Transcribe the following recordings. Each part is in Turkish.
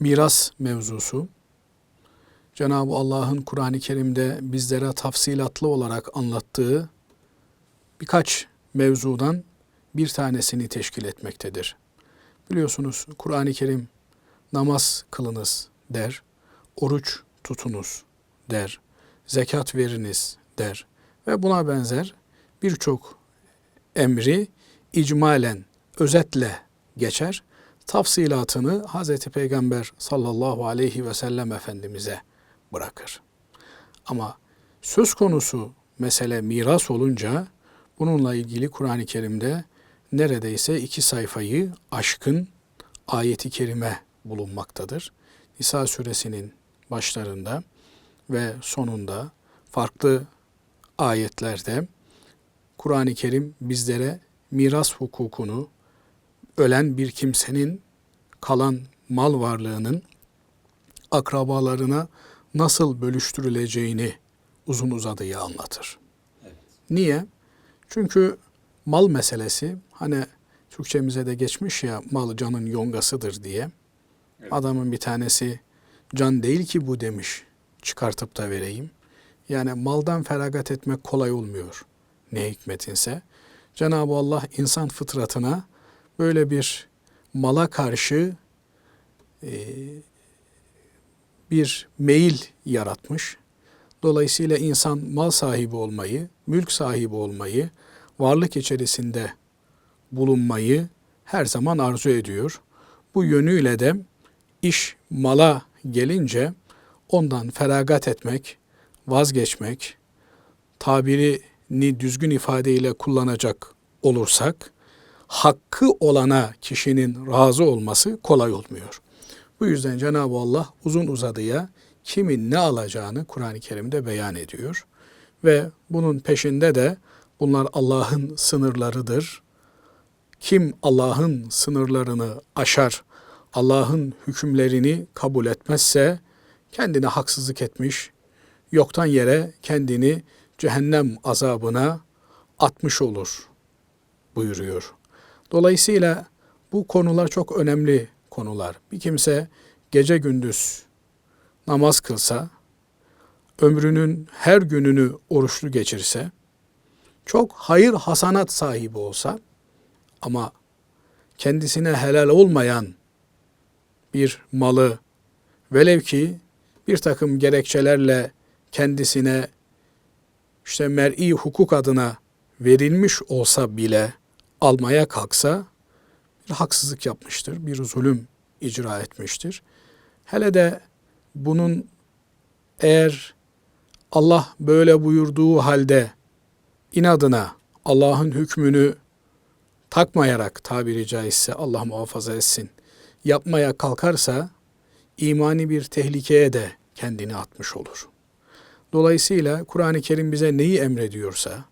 miras mevzusu. Cenab-ı Allah'ın Kur'an-ı Kerim'de bizlere tafsilatlı olarak anlattığı birkaç mevzudan bir tanesini teşkil etmektedir. Biliyorsunuz Kur'an-ı Kerim namaz kılınız der, oruç tutunuz der, zekat veriniz der ve buna benzer birçok emri icmalen, özetle geçer. Tafsilatını Hz. Peygamber sallallahu aleyhi ve sellem Efendimiz'e bırakır. Ama söz konusu mesele miras olunca bununla ilgili Kur'an-ı Kerim'de neredeyse iki sayfayı aşkın ayeti kerime bulunmaktadır. Nisa suresinin başlarında ve sonunda farklı ayetlerde Kur'an-ı Kerim bizlere miras hukukunu ölen bir kimsenin kalan mal varlığının akrabalarına nasıl bölüştürüleceğini uzun uzadıya anlatır. Niye? Çünkü mal meselesi hani Türkçemize de geçmiş ya mal canın yongasıdır diye. Evet. Adamın bir tanesi can değil ki bu demiş. Çıkartıp da vereyim. Yani maldan feragat etmek kolay olmuyor. Ne hikmetinse. Cenab-ı Allah insan fıtratına böyle bir mala karşı e, bir meyil yaratmış. Dolayısıyla insan mal sahibi olmayı, mülk sahibi olmayı, varlık içerisinde bulunmayı her zaman arzu ediyor. Bu yönüyle de iş mala gelince ondan feragat etmek, vazgeçmek, tabirini düzgün ifadeyle kullanacak olursak, hakkı olana kişinin razı olması kolay olmuyor. Bu yüzden Cenab-ı Allah uzun uzadıya kimin ne alacağını Kur'an-ı Kerim'de beyan ediyor. Ve bunun peşinde de bunlar Allah'ın sınırlarıdır. Kim Allah'ın sınırlarını aşar, Allah'ın hükümlerini kabul etmezse kendine haksızlık etmiş, yoktan yere kendini cehennem azabına atmış olur buyuruyor. Dolayısıyla bu konular çok önemli konular. Bir kimse gece gündüz namaz kılsa, ömrünün her gününü oruçlu geçirse, çok hayır hasanat sahibi olsa ama kendisine helal olmayan bir malı velev ki bir takım gerekçelerle kendisine işte mer'i hukuk adına verilmiş olsa bile almaya kalksa bir haksızlık yapmıştır, bir zulüm icra etmiştir. Hele de bunun eğer Allah böyle buyurduğu halde inadına Allah'ın hükmünü takmayarak tabiri caizse Allah muhafaza etsin yapmaya kalkarsa imani bir tehlikeye de kendini atmış olur. Dolayısıyla Kur'an-ı Kerim bize neyi emrediyorsa,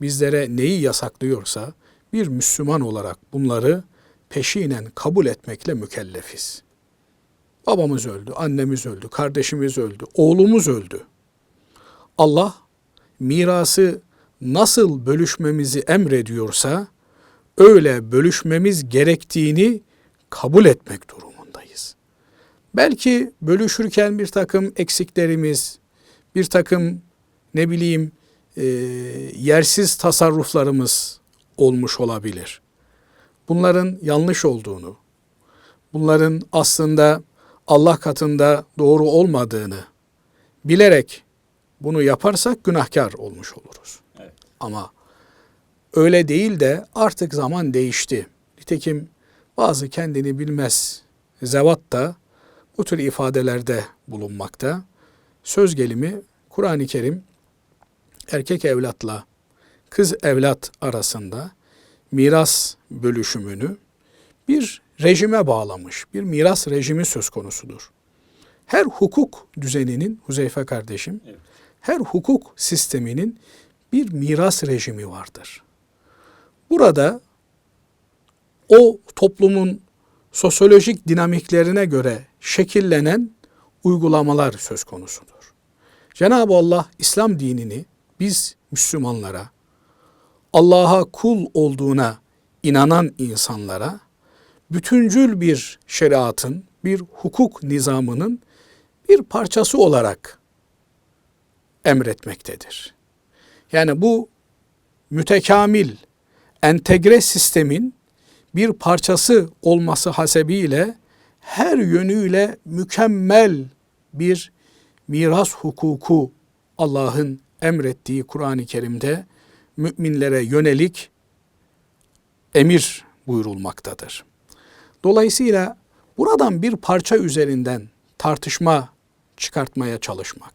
bizlere neyi yasaklıyorsa bir Müslüman olarak bunları peşinen kabul etmekle mükellefiz. Babamız öldü, annemiz öldü, kardeşimiz öldü, oğlumuz öldü. Allah mirası nasıl bölüşmemizi emrediyorsa öyle bölüşmemiz gerektiğini kabul etmek durumundayız. Belki bölüşürken bir takım eksiklerimiz, bir takım ne bileyim e, yersiz tasarruflarımız olmuş olabilir. Bunların yanlış olduğunu, bunların aslında Allah katında doğru olmadığını bilerek bunu yaparsak günahkar olmuş oluruz. Evet. Ama öyle değil de artık zaman değişti. Nitekim bazı kendini bilmez zevat da bu tür ifadelerde bulunmakta. Söz gelimi Kur'an-ı Kerim erkek evlatla kız evlat arasında miras bölüşümünü bir rejime bağlamış. Bir miras rejimi söz konusudur. Her hukuk düzeninin Huzeyfe kardeşim, Evet. her hukuk sisteminin bir miras rejimi vardır. Burada o toplumun sosyolojik dinamiklerine göre şekillenen uygulamalar söz konusudur. Cenab-ı Allah İslam dinini biz Müslümanlara, Allah'a kul olduğuna inanan insanlara bütüncül bir şeriatın, bir hukuk nizamının bir parçası olarak emretmektedir. Yani bu mütekamil, entegre sistemin bir parçası olması hasebiyle her yönüyle mükemmel bir miras hukuku Allah'ın emrettiği Kur'an-ı Kerim'de müminlere yönelik emir buyurulmaktadır. Dolayısıyla buradan bir parça üzerinden tartışma çıkartmaya çalışmak.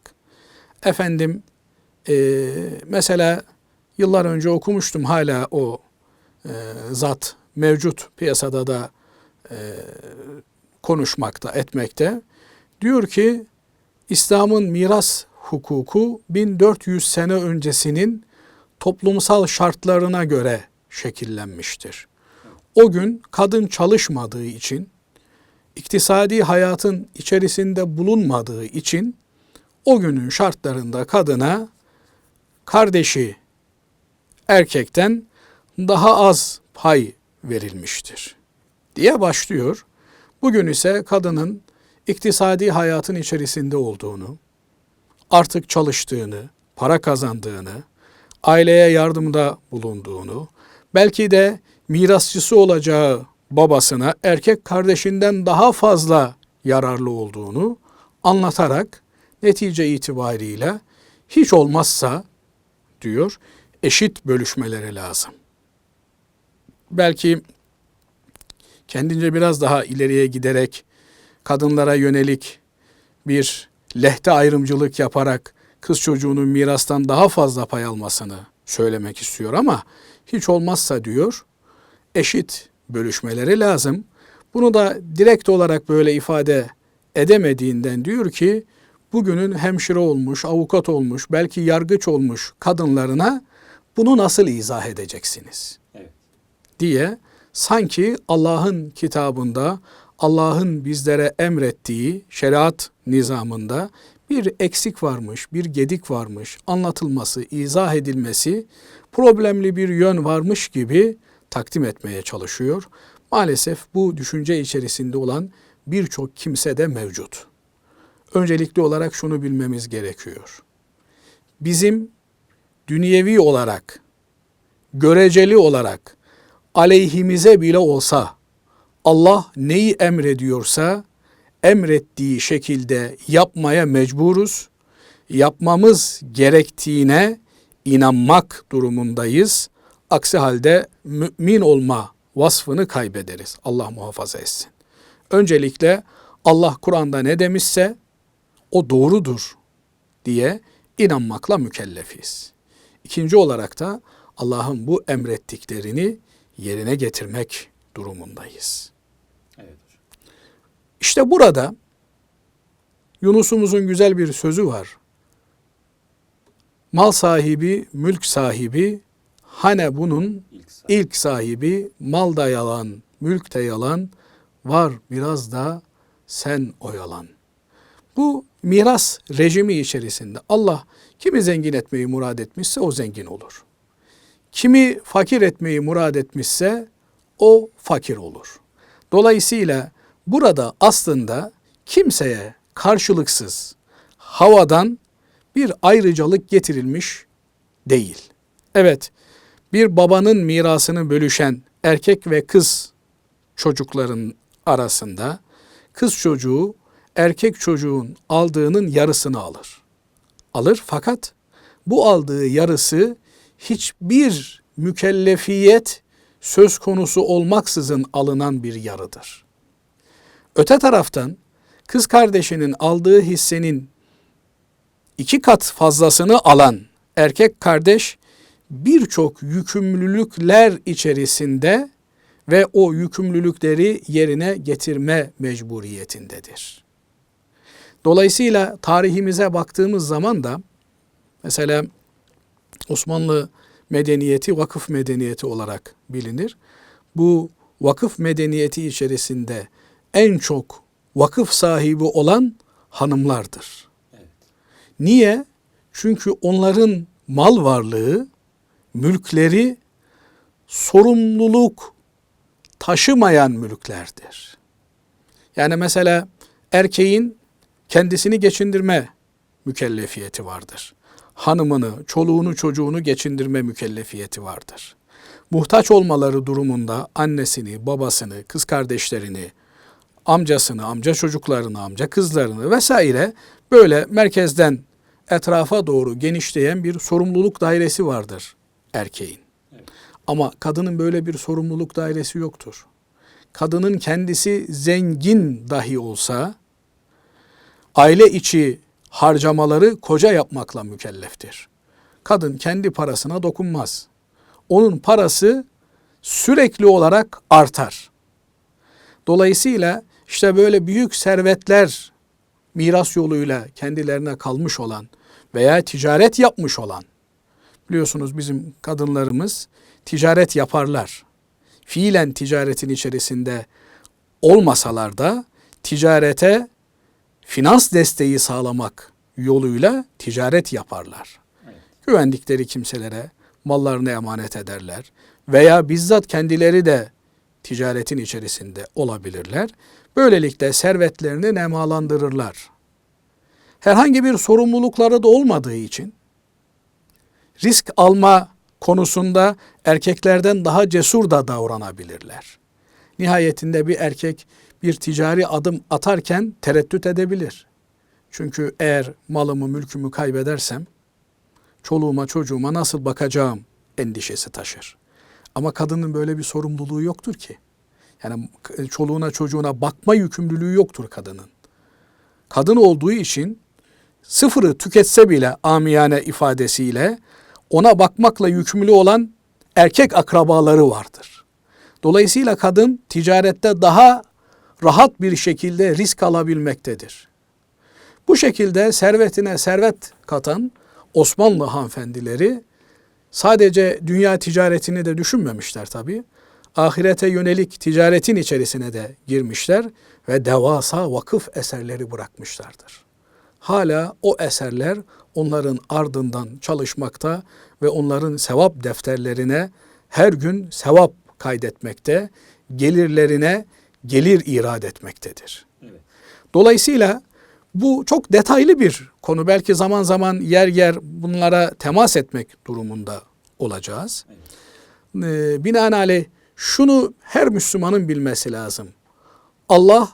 Efendim e, mesela yıllar önce okumuştum hala o e, zat mevcut piyasada da e, konuşmakta, etmekte. Diyor ki İslam'ın miras hukuku 1400 sene öncesinin toplumsal şartlarına göre şekillenmiştir. O gün kadın çalışmadığı için, iktisadi hayatın içerisinde bulunmadığı için o günün şartlarında kadına kardeşi erkekten daha az pay verilmiştir diye başlıyor. Bugün ise kadının iktisadi hayatın içerisinde olduğunu, artık çalıştığını, para kazandığını, aileye yardımda bulunduğunu, belki de mirasçısı olacağı babasına erkek kardeşinden daha fazla yararlı olduğunu anlatarak netice itibariyle hiç olmazsa diyor eşit bölüşmeleri lazım. Belki kendince biraz daha ileriye giderek kadınlara yönelik bir lehte ayrımcılık yaparak kız çocuğunun mirastan daha fazla pay almasını söylemek istiyor ama hiç olmazsa diyor eşit bölüşmeleri lazım. Bunu da direkt olarak böyle ifade edemediğinden diyor ki bugünün hemşire olmuş, avukat olmuş, belki yargıç olmuş kadınlarına bunu nasıl izah edeceksiniz? Evet. diye sanki Allah'ın kitabında Allah'ın bizlere emrettiği şeriat nizamında bir eksik varmış, bir gedik varmış, anlatılması, izah edilmesi, problemli bir yön varmış gibi takdim etmeye çalışıyor. Maalesef bu düşünce içerisinde olan birçok kimse de mevcut. Öncelikli olarak şunu bilmemiz gerekiyor. Bizim dünyevi olarak, göreceli olarak aleyhimize bile olsa Allah neyi emrediyorsa emrettiği şekilde yapmaya mecburuz. Yapmamız gerektiğine inanmak durumundayız. Aksi halde mümin olma vasfını kaybederiz. Allah muhafaza etsin. Öncelikle Allah Kur'an'da ne demişse o doğrudur diye inanmakla mükellefiz. İkinci olarak da Allah'ın bu emrettiklerini yerine getirmek durumundayız. İşte burada Yunus'umuzun güzel bir sözü var. Mal sahibi, mülk sahibi, hane bunun İlk saat. ilk sahibi, mal da yalan, mülk de yalan, var biraz da sen oyalan. Bu miras rejimi içerisinde Allah kimi zengin etmeyi murad etmişse o zengin olur. Kimi fakir etmeyi murad etmişse o fakir olur. Dolayısıyla burada aslında kimseye karşılıksız havadan bir ayrıcalık getirilmiş değil. Evet, bir babanın mirasını bölüşen erkek ve kız çocukların arasında kız çocuğu erkek çocuğun aldığının yarısını alır. Alır fakat bu aldığı yarısı hiçbir mükellefiyet söz konusu olmaksızın alınan bir yarıdır. Öte taraftan kız kardeşinin aldığı hissenin iki kat fazlasını alan erkek kardeş birçok yükümlülükler içerisinde ve o yükümlülükleri yerine getirme mecburiyetindedir. Dolayısıyla tarihimize baktığımız zaman da mesela Osmanlı medeniyeti vakıf medeniyeti olarak bilinir. Bu vakıf medeniyeti içerisinde en çok vakıf sahibi olan hanımlardır. Evet. Niye? Çünkü onların mal varlığı, mülkleri sorumluluk taşımayan mülklerdir. Yani mesela erkeğin kendisini geçindirme mükellefiyeti vardır. Hanımını, çoluğunu, çocuğunu geçindirme mükellefiyeti vardır. Muhtaç olmaları durumunda annesini, babasını, kız kardeşlerini, amcasını, amca çocuklarını, amca kızlarını vesaire böyle merkezden etrafa doğru genişleyen bir sorumluluk dairesi vardır erkeğin. Ama kadının böyle bir sorumluluk dairesi yoktur. Kadının kendisi zengin dahi olsa aile içi harcamaları koca yapmakla mükelleftir. Kadın kendi parasına dokunmaz. Onun parası sürekli olarak artar. Dolayısıyla işte böyle büyük servetler miras yoluyla kendilerine kalmış olan veya ticaret yapmış olan biliyorsunuz bizim kadınlarımız ticaret yaparlar. Fiilen ticaretin içerisinde olmasalar da ticarete finans desteği sağlamak yoluyla ticaret yaparlar. Evet. Güvendikleri kimselere mallarını emanet ederler veya bizzat kendileri de ticaretin içerisinde olabilirler. Böylelikle servetlerini nemalandırırlar. Herhangi bir sorumlulukları da olmadığı için risk alma konusunda erkeklerden daha cesur da davranabilirler. Nihayetinde bir erkek bir ticari adım atarken tereddüt edebilir. Çünkü eğer malımı, mülkümü kaybedersem çoluğuma, çocuğuma nasıl bakacağım endişesi taşır. Ama kadının böyle bir sorumluluğu yoktur ki. Yani çoluğuna, çocuğuna bakma yükümlülüğü yoktur kadının. Kadın olduğu için sıfırı tüketse bile amiyane ifadesiyle ona bakmakla yükümlü olan erkek akrabaları vardır. Dolayısıyla kadın ticarette daha rahat bir şekilde risk alabilmektedir. Bu şekilde servetine servet katan Osmanlı hanımefendileri sadece dünya ticaretini de düşünmemişler tabii. Ahirete yönelik ticaretin içerisine de girmişler ve devasa vakıf eserleri bırakmışlardır. Hala o eserler onların ardından çalışmakta ve onların sevap defterlerine her gün sevap kaydetmekte, gelirlerine gelir irad etmektedir. Evet. Dolayısıyla bu çok detaylı bir konu. Belki zaman zaman yer yer bunlara temas etmek durumunda olacağız. Ee, binaenaleyh şunu her Müslümanın bilmesi lazım. Allah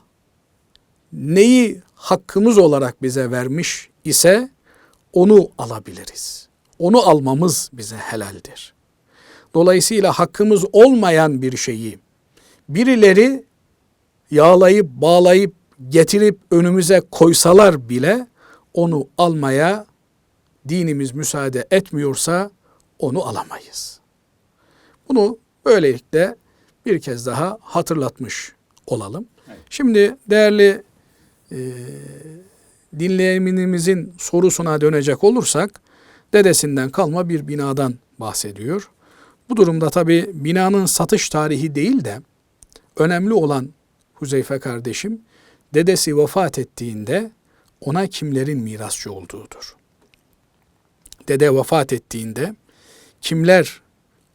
neyi hakkımız olarak bize vermiş ise onu alabiliriz. Onu almamız bize helaldir. Dolayısıyla hakkımız olmayan bir şeyi birileri yağlayıp bağlayıp getirip önümüze koysalar bile onu almaya dinimiz müsaade etmiyorsa onu alamayız. Bunu böylelikle bir kez daha hatırlatmış olalım. Evet. Şimdi değerli e, dinleyenimizin sorusuna dönecek olursak dedesinden kalma bir binadan bahsediyor. Bu durumda tabi binanın satış tarihi değil de önemli olan Huzeyfe kardeşim dedesi vefat ettiğinde ona kimlerin mirasçı olduğudur. Dede vefat ettiğinde kimler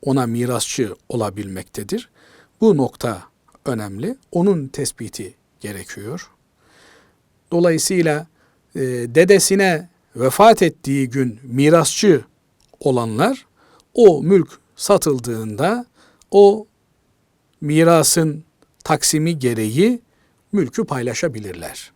ona mirasçı olabilmektedir? Bu nokta önemli. Onun tespiti gerekiyor. Dolayısıyla e, dedesine vefat ettiği gün mirasçı olanlar o mülk satıldığında o mirasın taksimi gereği mülkü paylaşabilirler.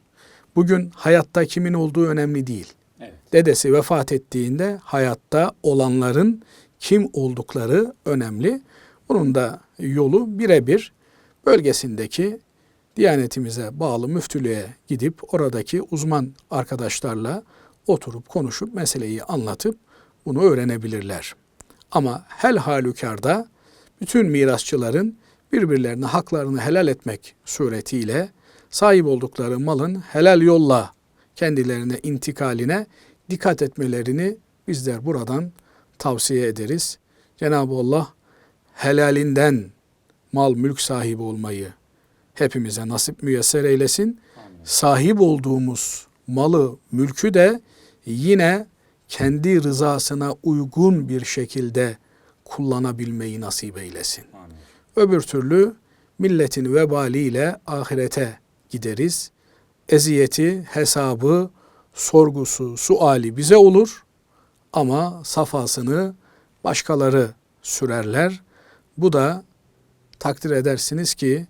Bugün hayatta kimin olduğu önemli değil. Evet. Dedesi vefat ettiğinde hayatta olanların kim oldukları önemli. Bunun da yolu birebir bölgesindeki Diyanetimize bağlı müftülüğe gidip oradaki uzman arkadaşlarla oturup konuşup meseleyi anlatıp bunu öğrenebilirler. Ama hel halükarda bütün mirasçıların birbirlerine haklarını helal etmek suretiyle sahip oldukları malın helal yolla kendilerine intikaline dikkat etmelerini bizler buradan tavsiye ederiz. Cenab-ı Allah helalinden mal mülk sahibi olmayı hepimize nasip müyesser eylesin. Sahip olduğumuz malı, mülkü de yine kendi rızasına uygun bir şekilde kullanabilmeyi nasip eylesin. Amin. Öbür türlü milletin vebaliyle ahirete gideriz. Eziyeti, hesabı, sorgusu, suali bize olur ama safasını başkaları sürerler. Bu da takdir edersiniz ki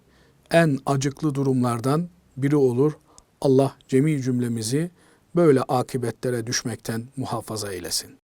en acıklı durumlardan biri olur. Allah cemi cümlemizi böyle akibetlere düşmekten muhafaza eylesin.